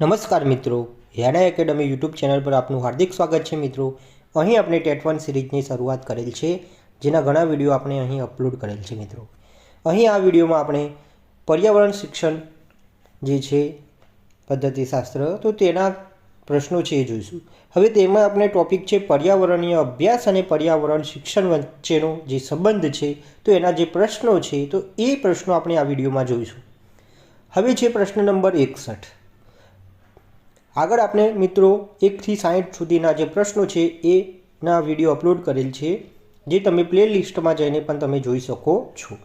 નમસ્કાર મિત્રો યાડા academy YouTube channel પર આપનું હાર્દિક સ્વાગત છે મિત્રો. અહીં આપણે ટેટ વન સિરીઝની શરૂઆત કરેલ છે, જેના ઘણા વીડિયો આપણે અહીં અપલોડ કરેલ છે મિત્રો. અહીં આ વિડીયોમાં આપણે પર્યાવરણ શિક્ષણ જે છે, પદ્ધતિશાસ્ત્ર, તો તેના પ્રશ્નો છે એ જોઈશું. હવે તેમાં આપણે ટોપિક છે પર્યાવરણીય અભ્યાસ અને પર્યાવરણ શિક્ષણ વચ્ચેનો જે સંબંધ છે, તો એના જે પ્રશ્નો છે, તો એ પ્રશ્નો આપણે આ વિડીયોમાં જોઈશું. હવે છે પ્રશ્ન નંબર એકસઠ. આગળ આપણે મિત્રો એકથી સાઠ સુધીના જે પ્રશ્નો છે એના વીડિયો અપલોડ કરેલ છે, જે તમે પ્લે લિસ્ટમાં જઈને પણ તમે જોઈ શકો છો.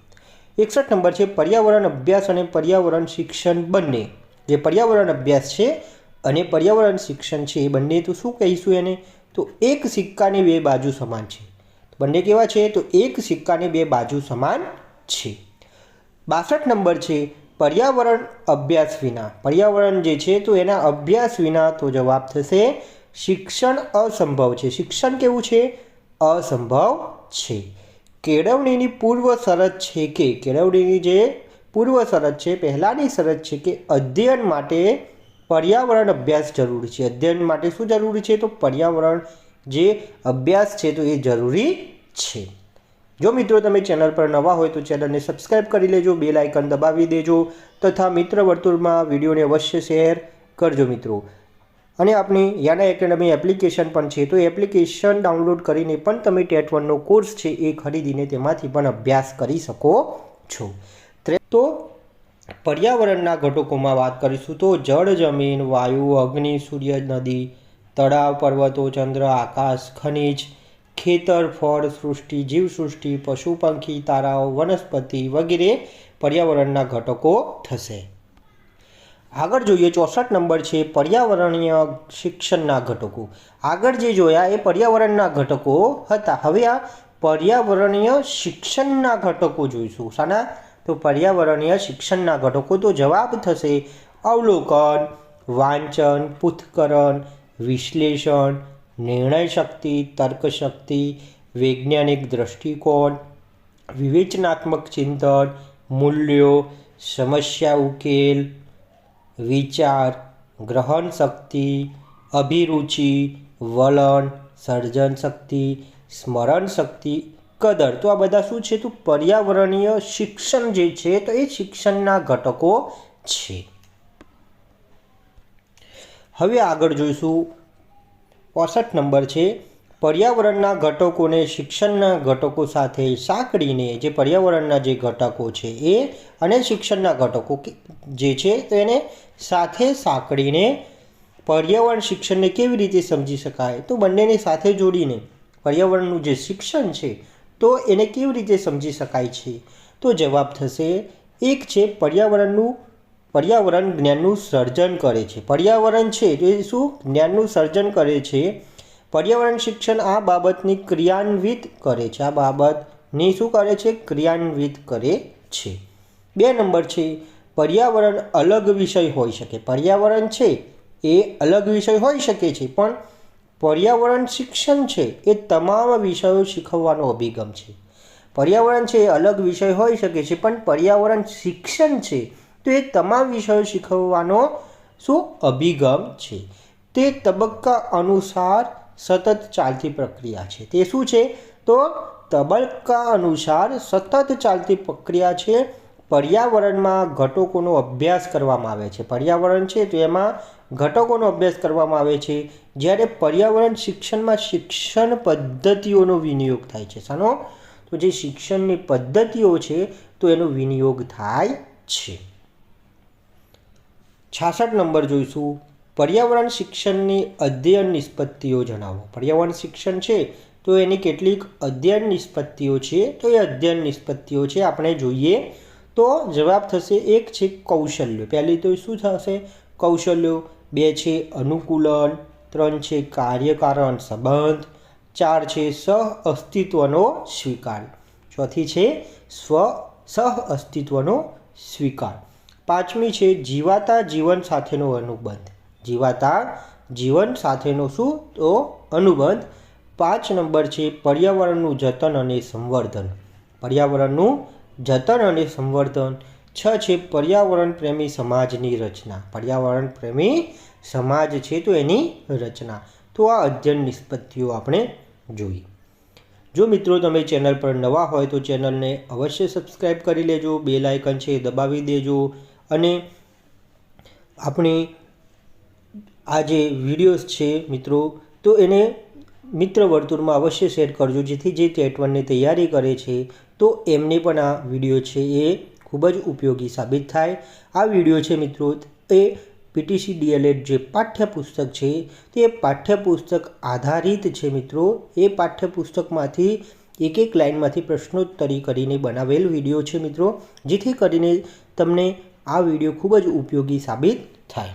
એકસઠ નંબર છે, પર્યાવરણ અભ્યાસ અને પર્યાવરણ શિક્ષણ બંને. જે પર્યાવરણ અભ્યાસ છે અને પર્યાવરણ શિક્ષણ છે એ બંને, તો શું કહીશું એને? તો એક સિક્કાની બે બાજુ સમાન છે. બંને કેવા છે? તો એક સિક્કાની બે બાજુ સમાન છે. બાસઠ નંબર છે પર્યાવરણ અભ્યાસ વિના. પર્યાવરણ જે છે, તો એના અભ્યાસ વિના તો જવાબ થશે, શિક્ષણ અસંભવ છે. શિક્ષણ કેવું છે? અસંભવ છે. કેળવણીની પૂર્વ શરત છે કે, કેળવણીની જે પૂર્વ શરત છે, પહેલાંની શરત છે કે, અધ્યયન માટે પર્યાવરણ અભ્યાસ જરૂરી છે. અધ્યયન માટે શું જરૂરી છે? તો પર્યાવરણ જે અભ્યાસ છે, તો એ જરૂરી છે. જો મિત્રો તમે ચેનલ પર નવા હોય તો ચેનલને સબસ્ક્રાઈબ કરી લેજો, બેલ આઇકન દબાવી દેજો તથા મિત્ર વર્તુળમાં વિડીયોને અવશ્ય શેર કરજો મિત્રો. અને આપણી યાના એકેડમી એપ્લિકેશન પણ છે, તો એપ્લિકેશન ડાઉનલોડ કરીને પણ તમે ટેટ વનનો કોર્સ છે એ ખરીદીને તેમાંથી પણ અભ્યાસ કરી શકો છો. તો પર્યાવરણના ઘટકોમાં વાત કરીશું, તો જળ, જમીન, વાયુ, અગ્નિ, સૂર્ય, નદી, તળાવ, પર્વતો, ચંદ્ર, આકાશ, ખનિજ ખેતર, ફળ, સૃષ્ટિ, જીવસૃષ્ટિ પશુ પંખી તારાઓ, વનસ્પતિ વગેરે પર્યાવરણના ઘટકો થશે. આગળ જોઈએ ચોસઠ નંબર છે પર્યાવરણીય શિક્ષણના ઘટકો. આગળ જે જોયા એ પર્યાવરણના ઘટકો હતા. હવે આ પર્યાવરણીય શિક્ષણના ઘટકો જોઈશું. શાના તો પર્યાવરણીય શિક્ષણના ઘટકો તો જવાબ થશે અવલોકન, વાંચન પૃથ્થકરણ વિશ્લેષણ નિર્ણય શક્તિ તર્કશક્તિ, વૈજ્ઞાનિક દૃષ્ટિકોણ વિવેચનાત્મક ચિંતન, મૂલ્યો, સમસ્યા ઉકેલ, વિચાર, ગ્રહણ શક્તિ, અભિરુચિ, વલણ, સર્જન શક્તિ, સ્મરણ શક્તિ, કદર. તો આ બધા શું છે? તો પર્યાવરણીય શિક્ષણ જે છે, તો એ શિક્ષણના ઘટકો છે. હવે આગળ જોઈશું. પોસઠ નંબર છે. પર્યાવરણના ઘટકોને શિક્ષણના ઘટકો સાથે સાંકળીને જે પર્યાવરણના જે ઘટકો છે એ અને શિક્ષણના ઘટકો જે છે તો એને સાથે સાંકળીને પર્યાવરણ શિક્ષણને કેવી રીતે સમજી શકાય? તો બંનેને સાથે જોડીને પર્યાવરણનું જે શિક્ષણ છે તો એને કેવી રીતે સમજી શકાય છે? તો જવાબ થશે, એક છે પર્યાવરણનું પર્યાવરણ જ્ઞાનનું સર્જન કરે છે. પર્યાવરણ છે એ શું? જ્ઞાનનું સર્જન કરે છે. પર્યાવરણ શિક્ષણ આ બાબતની ક્રિયાન્વિત કરે છે. આ બાબતની શું કરે છે? ક્રિયાન્વિત કરે છે. બે નંબર છે. પર્યાવરણ અલગ વિષય હોઈ શકે. પર્યાવરણ છે એ અલગ વિષય હોઈ શકે છે, પણ પર્યાવરણ શિક્ષણ છે એ તમામ વિષયો શીખવવાનો અભિગમ છે. પર્યાવરણ છે એ અલગ વિષય હોઈ શકે છે, પણ પર્યાવરણ શિક્ષણ છે તો એ તમામ વિષયો શીખવવાનો શું અભિગમ છે? તે તબક્કા અનુસાર સતત ચાલતી પ્રક્રિયા છે. તે શું છે? તો તબક્કા અનુસાર સતત ચાલતી પ્રક્રિયા છે. પર્યાવરણમાં ઘટકોનો અભ્યાસ કરવામાં આવે છે. પર્યાવરણ છે તો એમાં ઘટકોનો અભ્યાસ કરવામાં આવે છે. જ્યારે પર્યાવરણ શિક્ષણમાં શિક્ષણ પદ્ધતિઓનો વિનિયોગ થાય છે. શાનો તો જે શિક્ષણની પદ્ધતિઓ છે તો એનો વિનિયોગ થાય છે. છાસઠ નંબર જોઈશું. પર્યાવરણ શિક્ષણની અધ્યયન નિષ્પત્તિઓ જણાવો. પર્યાવરણ શિક્ષણ છે, તો એની કેટલીક અધ્યયન નિષ્પત્તિઓ છે? તો એ અધ્યયન નિષ્પત્તિઓ છે, આપણે જોઈએ. તો જવાબ થશે એક છે કૌશલ્યો. પહેલી તો શું થશે? કૌશલ્યો બે છે અનુકૂલન, ત્રણ છે કાર્યકારણ સંબંધ, ચાર છે સહ અસ્તિત્વનો સ્વીકાર. ચોથી છે સ્વ, સહ અસ્તિત્વનો સ્વીકાર. પાંચમી છે જીવાતા જીવન સાથેનો અનુબંધ. જીવાતા જીવન સાથેનો શું? તો અનુબંધ. પાંચ નંબર છે પર્યાવરણનું જતન અને સંવર્ધન. પર્યાવરણનું જતન અને સંવર્ધન. છ છે પર્યાવરણ પ્રેમી સમાજની રચના. પર્યાવરણ પ્રેમી સમાજ છે તો એની રચના. તો આ અધ્યયન નિષ્પત્તિઓ આપણે જોઈ. જો મિત્રો તમે ચેનલ પર નવા હોય તો ચેનલને અવશ્ય સબસ્ક્રાઈબ કરી લેજો, બે લાયકન છે દબાવી દેજો અને આપણી આ જે વિડીયોઝ છે મિત્રો, તો એને મિત્ર વર્તુળમાં અવશ્ય શેર કરજો, જેથી જે ટેટ વનની તૈયારી કરે છે, તો એમને પણ આ વીડિયો છે એ ખૂબ જ ઉપયોગી સાબિત થાય. આ વીડિયો છે મિત્રો, એ પીટીસી ડીએલએડ જે પાઠ્યપુસ્તક છે, તે પાઠ્યપુસ્તક આધારિત છે મિત્રો. એ પાઠ્યપુસ્તકમાંથી એક એક લાઇનમાંથી પ્રશ્નોત્તરી કરીને બનાવેલ વીડિયો છે મિત્રો, જેથી કરીને તમને આ વીડિયો ખૂબ જ ઉપયોગી સાબિત થાય.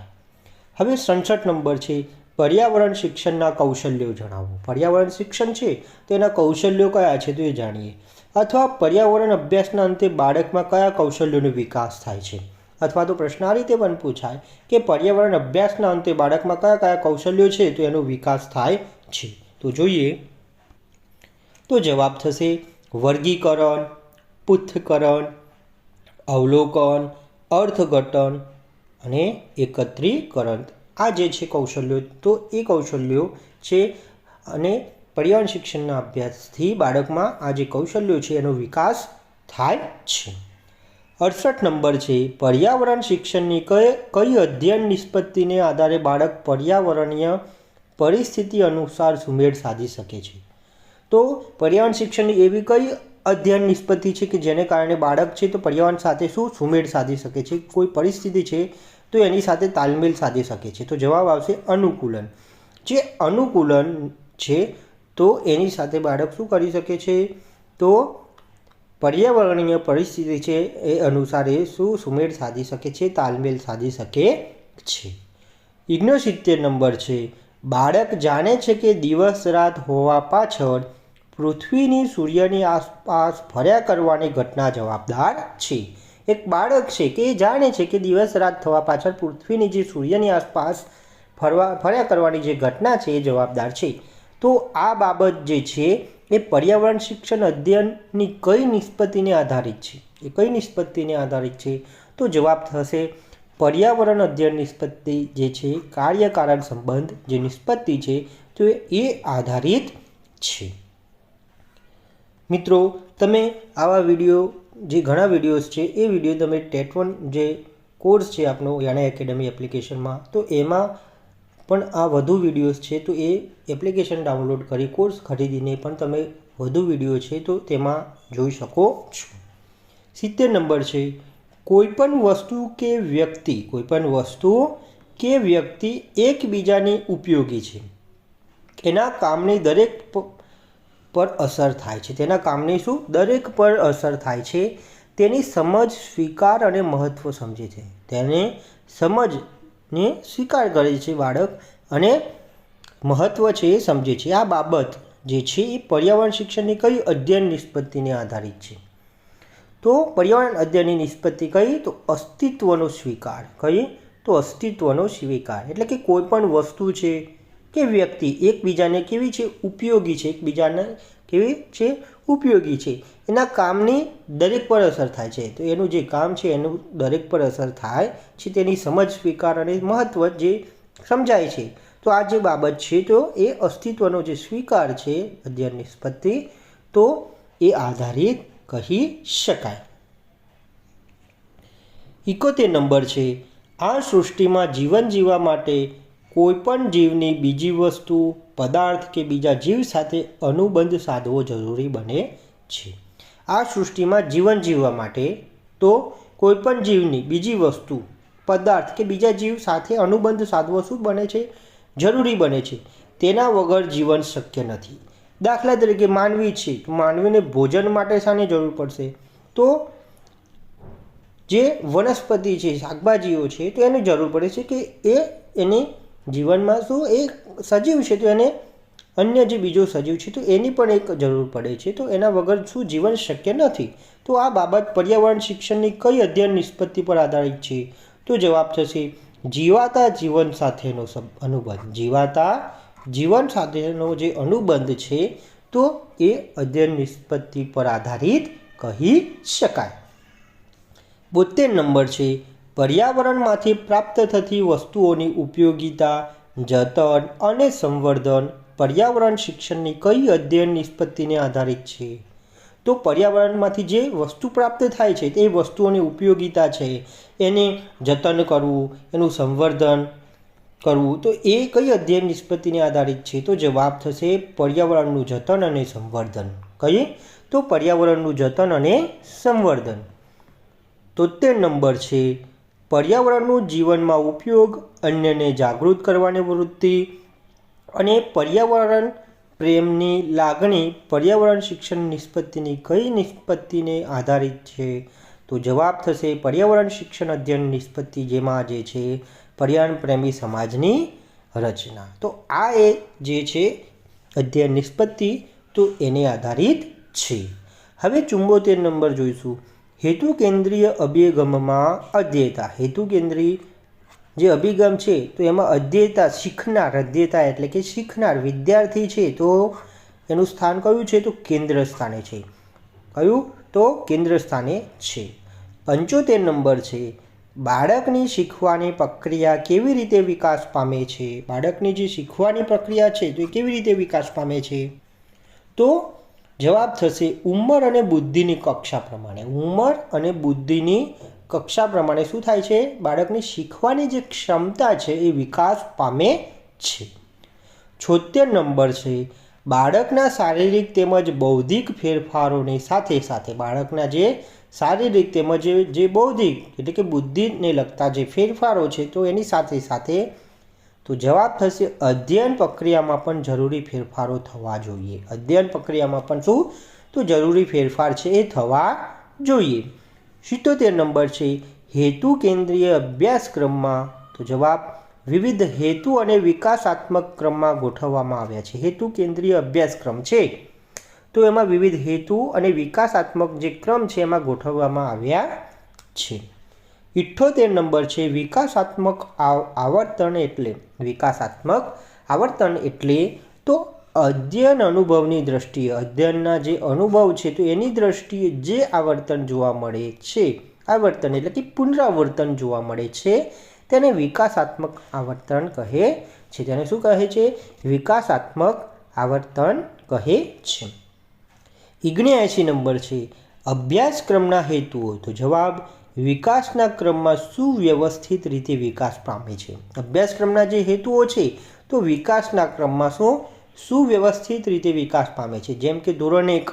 હવે સડસઠ નંબર છે, પર્યાવરણ શિક્ષણના કૌશલ્યો જણાવો. પર્યાવરણ શિક્ષણ છે? તેના કૌશલ્યો કયા છે તો એ જાણીએ. અથવા પર્યાવરણ અભ્યાસના અંતે બાળકમાં કયા કૌશલ્યોનો વિકાસ થાય છે? અથવા તો પ્રશ્ન આ રીતે પણ પૂછાય કે પર્યાવરણ અભ્યાસના અંતે બાળકમાં કયા કયા કૌશલ્યો છે તો એનો વિકાસ થાય છે. તો જોઈએ. તો જવાબ થશે, વર્ગીકરણ, પૃથ્થકરણ, અવલોકન અર્થઘટન અને એકત્રીકરણ. આ જે છે કૌશલ્યો, તો એ કૌશલ્યો છે અને પર્યાવરણ શિક્ષણના અભ્યાસથી બાળકમાં આ જે કૌશલ્યો છે એનો વિકાસ થાય છે. અડસઠ નંબર છે, પર્યાવરણ શિક્ષણની કઈ કઈ અધ્યયન નિષ્પત્તિને આધારે બાળક પર્યાવરણીય પરિસ્થિતિ અનુસાર સુમેળ સાધી શકે છે? તો પર્યાવરણ શિક્ષણની એવી કઈ અધ્યયન નિષ્પત્તિ છે કે જેને કારણે બાળક છે તો પર્યાવરણ સાથે શું સુમેળ સાધી શકે છે, કોઈ પરિસ્થિતિ છે તો એની સાથે તાલમેલ સાધી શકે છે. તો જવાબ આવશે અનુકૂલન. જે અનુકૂલન છે તો એની સાથે બાળક શું કરી શકે છે? તો પર્યાવરણીય પરિસ્થિતિ છે એ અનુસાર એ શું સુમેળ સાધી શકે છે, તાલમેલ સાધી શકે છે. ઇગ્નો સિત્તેર નંબર છે. બાળક જાણે છે કે દિવસ રાત હોવા પાછળ પૃથ્વીની સૂર્યની આસપાસ ફર્યા કરવાની ઘટના જવાબદાર છે. એક બાળક છે કે એ જાણે છે કે દિવસ રાત થવા પાછળ પૃથ્વીની જે સૂર્યની આસપાસ ફરવા ફર્યા કરવાની જે ઘટના છે એ જવાબદાર છે. તો આ બાબત જે છે એ પર્યાવરણ શિક્ષણ અધ્યયનની કઈ નિષ્પત્તિને આધારિત છે? એ કઈ નિષ્પત્તિને આધારિત છે? તો જવાબ થશે પર્યાવરણ અધ્યયન નિષ્પત્તિ જે છે, કાર્યકારણ સંબંધ જે નિષ્પત્તિ છે, તો એ આધારિત છે. મિત્રો, તમે આવા વીડિયો, જે ઘણા વિડીયોઝ છે, એ વીડિયો તમે ટેટ વન જે કોર્સ છે આપણો યાણા એકેડમી એપ્લિકેશનમાં, તો એમાં પણ આ વધુ વિડીયોઝ છે, તો એ એપ્લિકેશન ડાઉનલોડ કરી, કોર્સ ખરીદીને પણ તમે વધુ વીડિયો છે, તો તેમાં જોઈ શકો છો. સિત્તેર નંબર છે, કોઈપણ વસ્તુ કે વ્યક્તિ, કોઈપણ વસ્તુ કે વ્યક્તિ એકબીજાની ઉપયોગી છે. એના કામની દરેક પર અસર થાય છે. તેના કામની શું? દરેક પર અસર થાય છે. તેની સમજ સ્વીકાર અને મહત્ત્વ સમજે છે. તેને સમજને સ્વીકાર કરે છે બાળક અને મહત્ત્વ છે એ સમજે છે. આ બાબત જે છે એ પર્યાવરણ શિક્ષણની કઈ અધ્યયન નિષ્પત્તિને આધારિત છે? તો પર્યાવરણ અધ્યયનની નિષ્પત્તિ કઈ? તો અસ્તિત્વનો સ્વીકાર. કઈ? તો અસ્તિત્વનો સ્વીકાર. એટલે કે કોઈ પણ વસ્તુ છે કે વ્યક્તિ એકબીજાને કેવી છે ઉપયોગી છે? એકબીજાને કેવી છે ઉપયોગી છે? એના કામની દરેક પર અસર થાય છે. તો એનું જે કામ છે, એનું દરેક પર અસર થાય છે, તેની સમજ સ્વીકાર અને મહત્ત્વ જે સમજાય છે. તો આ જે બાબત છે, તો એ અસ્તિત્વનો જે સ્વીકાર છે, અધ્યયન નિષ્પત્તિ, તો એ આધારિત કહી શકાય. ઇકોતેર નંબર છે, આ સૃષ્ટિમાં જીવન જીવવા માટે કોઈપણ જીવની બીજી વસ્તુ, પદાર્થ કે બીજા જીવ સાથે અનુબંધ સાધવો જરૂરી બને છે. આ સૃષ્ટિમાં જીવન જીવવા માટે તો કોઈપણ જીવની બીજી વસ્તુ, પદાર્થ કે બીજા જીવ સાથે અનુબંધ સાધવો શું બને છે? જરૂરી બને છે. તેના વગર જીવન શક્ય નથી. દાખલા તરીકે માનવી છે માનવીને ભોજન માટે શાની જરૂર પડશે? તો જે વનસ્પતિ છે, શાકભાજીઓ છે તો એની જરૂર પડે છે કે એ એની જીવનમાં શું એ સજીવ છે તો એને અન્ય જે બીજો સજીવ છે તો એની પણ એક જરૂર પડે છે. તો એના વગર શું જીવન શક્ય નથી? તો આ બાબત પર્યાવરણ શિક્ષણની કઈ અધ્યયન નિષ્પત્તિ પર આધારિત છે? તો જવાબ થશે, જીવાતા જીવન સાથેનો અનુબંધ. જીવાતા જીવન સાથેનો જે અનુબંધ છે તો એ અધ્યયન નિષ્પત્તિ પર આધારિત કહી શકાય. બોતેર નંબર છે પર્યાવરણમાંથી પ્રાપ્ત થતી વસ્તુઓની ઉપયોગિતા, જતન અને સંવર્ધન પર્યાવરણ શિક્ષણની કઈ અધ્યયન નિષ્પત્તિને આધારિત છે? તો પર્યાવરણમાંથી જે વસ્તુ પ્રાપ્ત થાય છે, તે વસ્તુઓની ઉપયોગિતા છે. એને જતન કરવું, એનું સંવર્ધન કરવું, તો એ કઈ અધ્યયન નિષ્પત્તિને આધારિત છે? તો જવાબ થશે પર્યાવરણનું જતન અને સંવર્ધન. કહીએ? તો પર્યાવરણનું જતન અને સંવર્ધન. તોતેર નંબર છે પર્યાવરણનું જીવનમાં ઉપયોગ, અન્યને જાગૃત કરવાની વૃત્તિ અને પર્યાવરણ પ્રેમની લાગણી પર્યાવરણ શિક્ષણ નિષ્પત્તિની કઈ નિષ્પત્તિને આધારિત છે? તો જવાબ થશે પર્યાવરણ શિક્ષણ અધ્યયન નિષ્પત્તિ જેમાં જે છે પર્યાવરણ પ્રેમી સમાજની રચના. તો આ એ જે છે અધ્યયન નિષ્પત્તિ, તો એને આધારિત છે. હવે ચુંબોતેર નંબર જોઈશું. હેતુ કેન્દ્રીય અભિગમમાં અધ્યેતા હેતુ કેન્દ્રીય જે અભિગમ છે, તો એમાં અધ્યેતા શીખનાર અધ્યેતા એટલે કે શીખનાર વિદ્યાર્થી છે, તો એનું સ્થાન કયું છે, તો કેન્દ્ર સ્થાને છે. કયું? તો કેન્દ્ર સ્થાને છે. પંચોતેર નંબર છે. બાળકની શીખવાની પ્રક્રિયા કેવી રીતે વિકાસ પામે છે? બાળકની જે શીખવાની પ્રક્રિયા છે, તો એ કેવી રીતે વિકાસ પામે છે? તો જવાબ થશે ઉંમર અને બુદ્ધિની કક્ષા પ્રમાણે. ઉંમર અને બુદ્ધિની કક્ષા પ્રમાણે શું થાય છે? બાળકની શીખવાની જે ક્ષમતા છે એ વિકાસ પામે છે. છોતેર નંબર છે. બાળકના શારીરિક તેમજ બૌદ્ધિક ફેરફારોની સાથે સાથે બાળકના જે શારીરિક તેમજ જે બૌદ્ધિક એટલે કે બુદ્ધિને લગતા જે ફેરફારો છે તો એની સાથે સાથે તો જવાબ થશે, અધ્યયન પ્રક્રિયામાં પણ જરૂરી ફેરફારો થવા જોઈએ. અધ્યયન પ્રક્રિયામાં પણ શું? તો જરૂરી ફેરફાર છે એ થવા જોઈએ. સિત્તોતેર નંબર છે, હેતુ કેન્દ્રીય અભ્યાસક્રમમાં, તો જવાબ, વિવિધ હેતુ અને વિકાસાત્મક ક્રમમાં ગોઠવવામાં આવ્યા છે. હેતુ કેન્દ્રીય અભ્યાસક્રમ છે. તો એમાં વિવિધ હેતુ અને વિકાસાત્મક જે ક્રમ છે એમાં ગોઠવવામાં આવ્યા છે. ઇઠ્ઠોતેર નંબર છે વિકાસાત્મક આવર્તન એટલે. વિકાસાત્મક આવર્તન એટલે તો અધ્યયન અનુભવની દ્રષ્ટિએ, અધ્યયનના જે અનુભવ છે તો એની દ્રષ્ટિએ જે આવર્તન જોવા મળે છે, આવર્તન એટલે કે પુનરાવર્તન જોવા મળે છે, તેને વિકાસાત્મક આવર્તન કહે છે. તેને શું કહે છે? વિકાસાત્મક આવર્તન કહે છે. ઓગણ્યાએંશી નંબર છે. અભ્યાસક્રમના હેતુઓ. તો જવાબ વિકાસના ક્રમમાં સુવ્યવસ્થિત રીતે વિકાસ પામે છે. અભ્યાસક્રમના જે હેતુઓ છે, તો વિકાસના ક્રમમાં શું? સુવ્યવસ્થિત રીતે વિકાસ પામે છે. જેમ કે ધોરણ એક,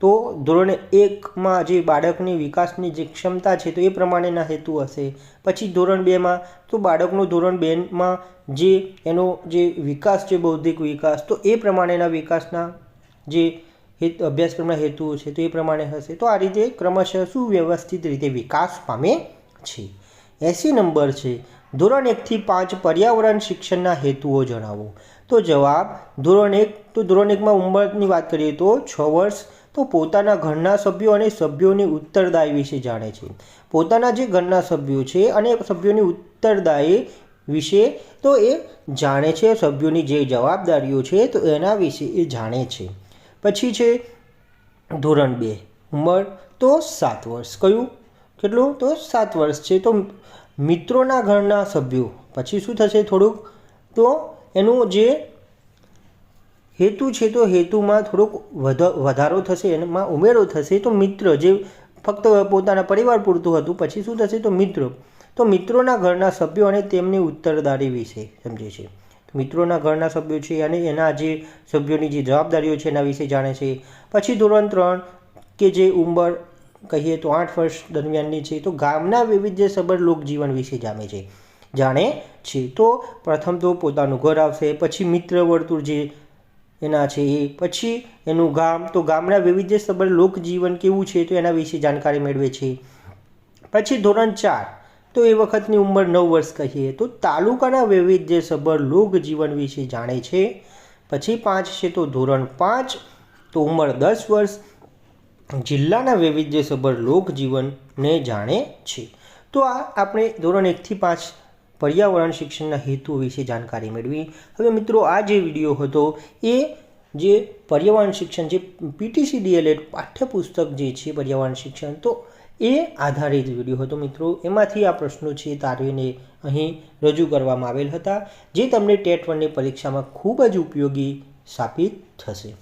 તો ધોરણ એકમાં જે બાળકની વિકાસની જે ક્ષમતા છે, તો એ પ્રમાણેના હેતુ હશે. પછી ધોરણ બેમાં, તો બાળકનું ધોરણ બેમાં જે એનો જે વિકાસ છે, બૌદ્ધિક વિકાસ, તો એ પ્રમાણેના વિકાસના જે હેત અભ્યાસક્રમના હેતુઓ છે તો એ પ્રમાણે હશે. તો આ રીતે ક્રમશઃ સુવ્યવસ્થિત રીતે વિકાસ પામે છે. એસી નંબર છે, ધોરણ એકથી પાંચ પર્યાવરણ શિક્ષણના હેતુઓ જણાવો. તો જવાબ, ધોરણ એક, તો ધોરણ એકમાં ઉંમરની વાત કરીએ તો છ વર્ષ. તો પોતાના ઘરના સભ્યો અને સભ્યોની ઉત્તરદાયી વિશે જાણે છે. પોતાના જે ઘરના સભ્યો છે અને સભ્યોની ઉત્તરદાયી વિશે તો એ જાણે છે, સભ્યોની જે જવાબદારીઓ છે તો એના વિશે એ જાણે છે. પછી છે ધોરણ બે, ઉંમર તો સાત વર્ષ. કયું? કેટલું? તો સાત વર્ષ છે. તો મિત્રોના ઘરના સભ્યો. પછી શું થશે થોડુંક? તો એનું જે હેતુ છે તો હેતુમાં થોડોક વધારો થશે, એમાં ઉમેરો થશે. તો મિત્ર જે ફક્ત પોતાના પરિવાર પૂરતું હતું, પછી શું થશે? તો મિત્રો. તો મિત્રોના ઘરના સભ્યો અને તેમની ઉત્તરદારી વિશે સમજે છે. મિત્રોના ઘરના સભ્યો છે અને એના જે સભ્યોની જે જવાબદારીઓ છે એના વિશે જાણે છે. પછી ધોરણ ત્રણ કે જે ઉંમર કહીએ તો આઠ વર્ષ દરમિયાનની છે, તો ગામના વૈવિધ્યસભર લોકજીવન વિશે જાણે છે. જાણે છે. તો પ્રથમ તો પોતાનું ઘર આવશે, પછી મિત્ર વર્તુળ જે એના છે એ, પછી એનું ગામ, તો ગામના વૈવિધ્યસભર લોકજીવન કેવું છે તો એના વિશે જાણકારી મેળવે છે. પછી ધોરણ ચાર તો એ વખતની ઉંમર નવ વર્ષ કહીએ તો તાલુકાના વૈવિધ્યસભર લોકજીવન વિશે જાણે છે. પછી પાંચ છે તો ધોરણ પાંચ, તો ઉંમર દસ વર્ષ. જિલ્લાના વૈવિધ્યસભર લોકજીવનને જાણે છે. તો આ આપણે ધોરણ એકથી પાંચ પર્યાવરણ શિક્ષણના હેતુ વિશે જાણકારી મેળવી. હવે મિત્રો, આ જે વીડિયો હતો, એ જે પર્યાવરણ શિક્ષણ જે પીટીસી ડીએલએડ પાઠ્યપુસ્તક જે છે પર્યાવરણ શિક્ષણ, તો એ આધારિત વીડિયો હતો મિત્રો. એમાંથી આ પ્રશ્નો છે તારવીને અહીં રજૂ કરવામાં આવેલ હતા, જે તમને ટેટ વનની પરીક્ષામાં ખૂબ જ ઉપયોગી સાબિત થશે.